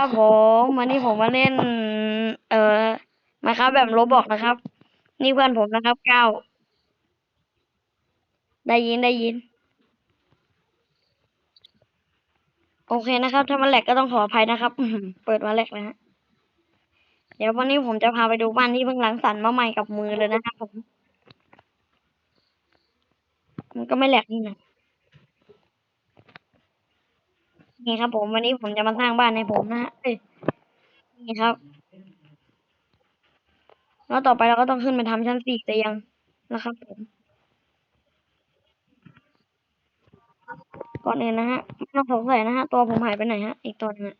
ครับผมวันนี้ผมมาเล่น เอ่อมาครับแบบโรบอกนะครับ นี่เพื่อนผมนะครับเก้าได้ยินได้ยิน โอเคนะครับ ถ้ามันแหลกก็ต้องขออภัยนะครับเปิดมาแหลกนะฮะเดี๋ยววันนี้ผมจะพาไปดูบ้านที่เพิ่งหลังสรรค์มาใหม่กับมือเลยนะครับผม มันก็ไม่แหลกนี่นะ นี่ครับ ผมวันนี้ผมจะมาสร้างบ้านให้ผมนะฮะนี่ครับ แล้วต่อไปเราก็ต้องขึ้นไปทำชั้นสี่เตียงนะครับผม ก่อนอื่นนะฮะไม่ต้องสงสัยนะฮะตัวผมหายไปไหนฮะ อีกตัวนึงอะ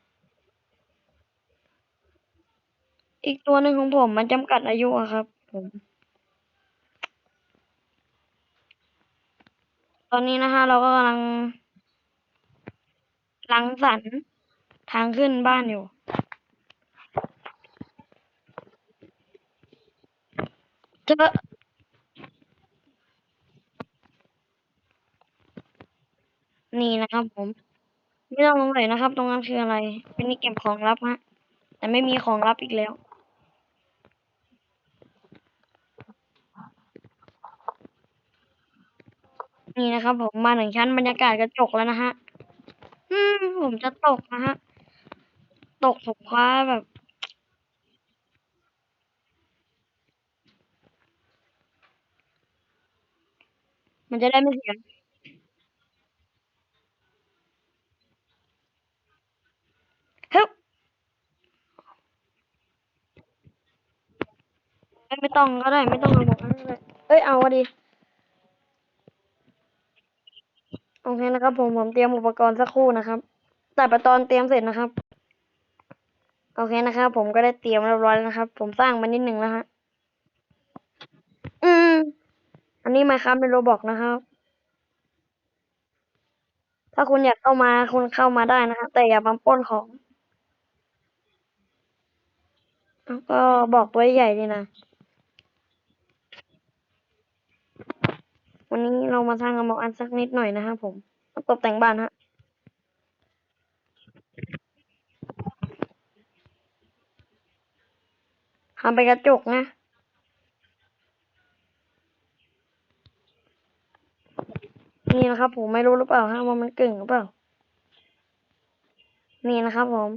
อีกตัวหนึ่งของผมมันจำกัดอายุอะครับ ผม ตอนนี้นะฮะเราก็กำลัง รังสรรทางขึ้นบ้านอยู่ เจอนี่นะครับผม ไม่ต้องสงสัยนะครับ ตรงนั้นคืออะไร เป็นที่เก็บของลับฮะ แต่ไม่มีของลับอีกแล้วนี่นะครับผมมาหนึ่งชั้นบรรยากาศกระจกแล้วนะฮะ อืมผมจะตกนะฮะ ตกผมว้าแบบ มันจะได้ไม่เสียฮึบเอ้ยไม่ต้องก็ได้ ไม่ต้องเอาหมดนั่นเลยเอ้ย เอาก็ดี โอเคนะครับ ผมผมเตรียมอุปกรณ์สักครู่นะครับแต่ประตอนเตรียมเสร็จนะครับ โอเคนะครับ ผมก็ได้เตรียมเรียบร้อยแล้วนะครับ ผมสร้างมานิดหนึ่งแล้วฮะอืม อันนี้มาครับเป็นโรบอกนะครับ ถ้าคุณอยากเข้ามาคุณเข้ามาได้นะครับแต่อย่ามาป้นของแล้วก็บอกตัวใหญ่ดีนะ วันนี้เรามาสร้างกระบอกอันสักนิดหน่อยนะครับผม ตกแต่งบ้านฮะทำไปนกระจกนะนี่นะครับผมไม่รู้หรือเปล่าฮะว่ามันกึ่งหรือเปล่า นี่นะครับผม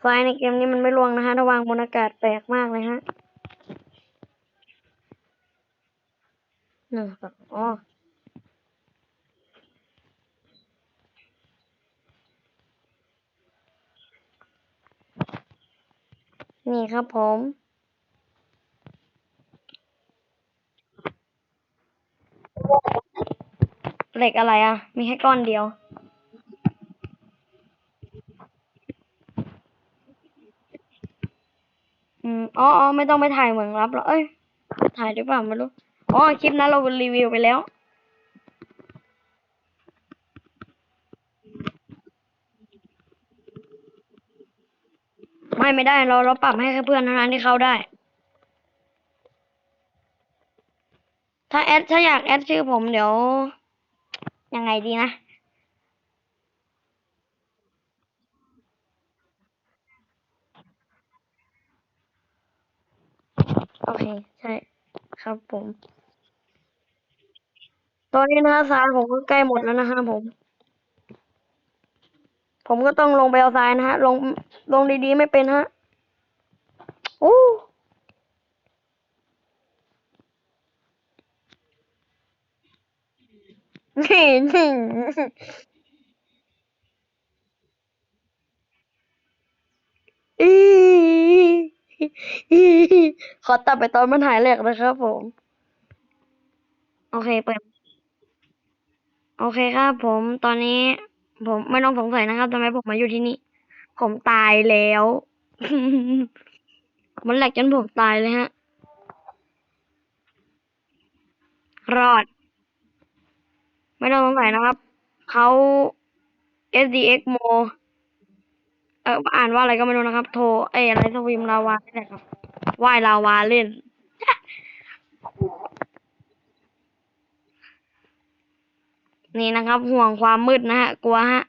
ไฟในเกมนี้มันไม่รวงนะฮะถ้าวางบนอากาศแปลกมากเลยฮะหนึ่งสองอ๋อ นี่ครับผม เหล็กอะไรอะ มีแค่ก้อนเดียว อืมอ๋ออไม่ต้องไปถ่ายเหมืองรับหรอเอ้ย ถ่ายหรือเปล่าไม่รู้ อ๋อ คลิปนั้นเรารีวิวไปแล้ว ไม่ได้ เราเราปรับให้แค่เพื่อนเท่านั้นที่เข้าได้ ถ้าแอดถ้าอยากแอดชื่อผมเดี๋ยว ยังไงดีนะโอเค ใช่ครับผม ตอนนี้นะฮะทรายผมก็ใกล้หมดแล้วนะฮะผม ผมก็ต้องลงไปเอาทรายนะฮะ ลงลงดีๆไม่เป็นฮะโอ้นี่นี่อีอีขอตัดไปตอนมันหายแหลกนะครับผม โอเคเปิด โอเคครับผมตอนนี้ ผมไม่ต้องสงสัยนะครับทำไมผมมาอยู่ที่นี่ ผมตายแล้ว มันแหลกจนผมตายเลยฮะ รอด ไม่ต้องสงสัยนะครับเขา SDX Mo เอออ่านว่าอะไรก็ไม่รู้นะครับ โทร เออะไรสวิมลาวานี่แหละครับว่ายลาวาเล่น นี่นะครับห่วงความมืดนะฮะกลัวฮะ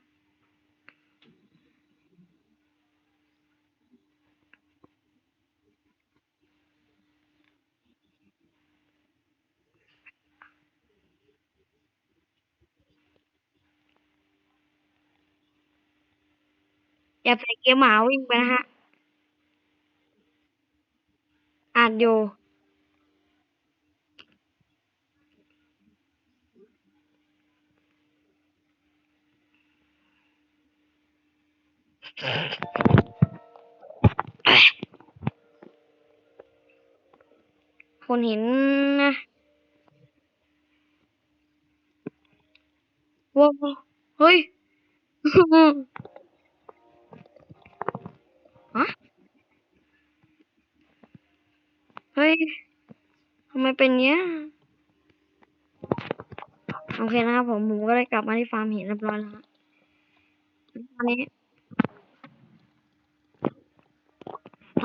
อย่าใส่เกียร์หมาวิ่งไปนะฮะอาจอยู่ คนเห็นนะว้าวเฮ้ยฮะเฮ้ยทำไมเป็นเนี้ยโอเคนะครับผมผมก็ได้กลับมาที่ฟาร์มเห็นเรียบร้อยแล้วตอนนี้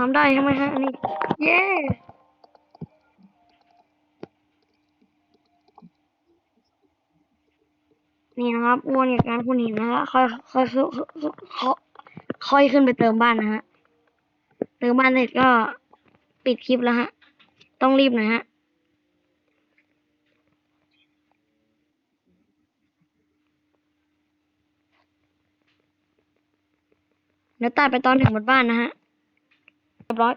ทำได้ใช่ไหมฮะอันนี้เย้นี่นะครับอ้วนกับการคุณหินนะฮะค่อยค่อยค่อยค่อยค่อยขึ้นไปเติมบ้านนะฮะเติมบ้านเสร็จก็ปิดคลิปแล้วฮะ ต้องรีบหน่อยฮะเดี๋ยวตัดไปตอนถึงบนบ้านนะฮะ ยบร้อย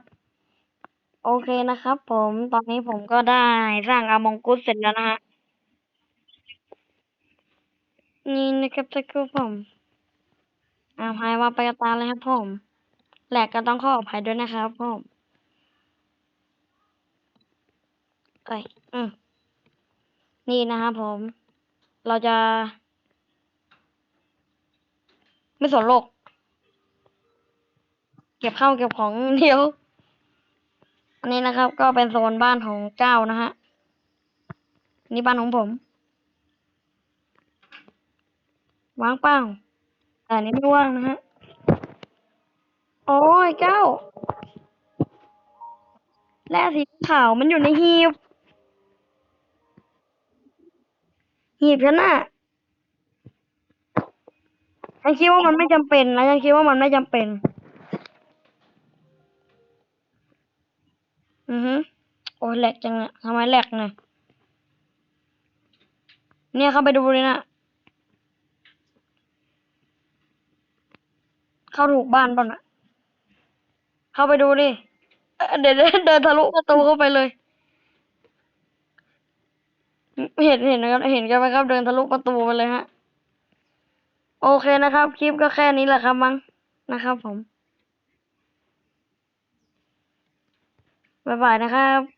โอเคนะครับผมตอนนี้ผมก็ได้สร้างอามองกุสเสร็จแล้วนะฮะ นี่นะครับทุกคนผมอาภัยว่าไปตาเลยครับผมแหลกก็ต้องขออภัยด้วยนะครับผมเอ้ยอืมนี่นะครับผม เราจะ ไม่สนโลก ก็บข้าวเก็บของเดียว อันนี้นะครับ ก็เป็นโซนบ้านของเจ้านะฮะ นี่บ้านของผมวางเปล่าแต่อันนี้ไม่ว่างนะฮะ โอ้ยเจ้า และสีขาวมันอยู่ในหีบ หีบฉันน่ะฉันคิดว่ามันไม่จำเป็นนะฉันคิดว่ามันไม่จำเป็น อือฮึโอ้แหลกจังเลยทำไมแหลกเนี่ยเนี่ยเข้าไปดูเลยนะเข้าถูกบ้านป่ะน่ะเข้าไปดูดิเอ่เดี๋ยวเดินเดินทะลุประตูเข้าไปเลย เห็นเห็นนะครับเห็นกันไหมครับ เดินทะลุประตูไปเลยฮะ โอเคนะครับ คลิปก็แค่นี้แหละครับมั้งนะครับผม บ๊ายบายนะครับ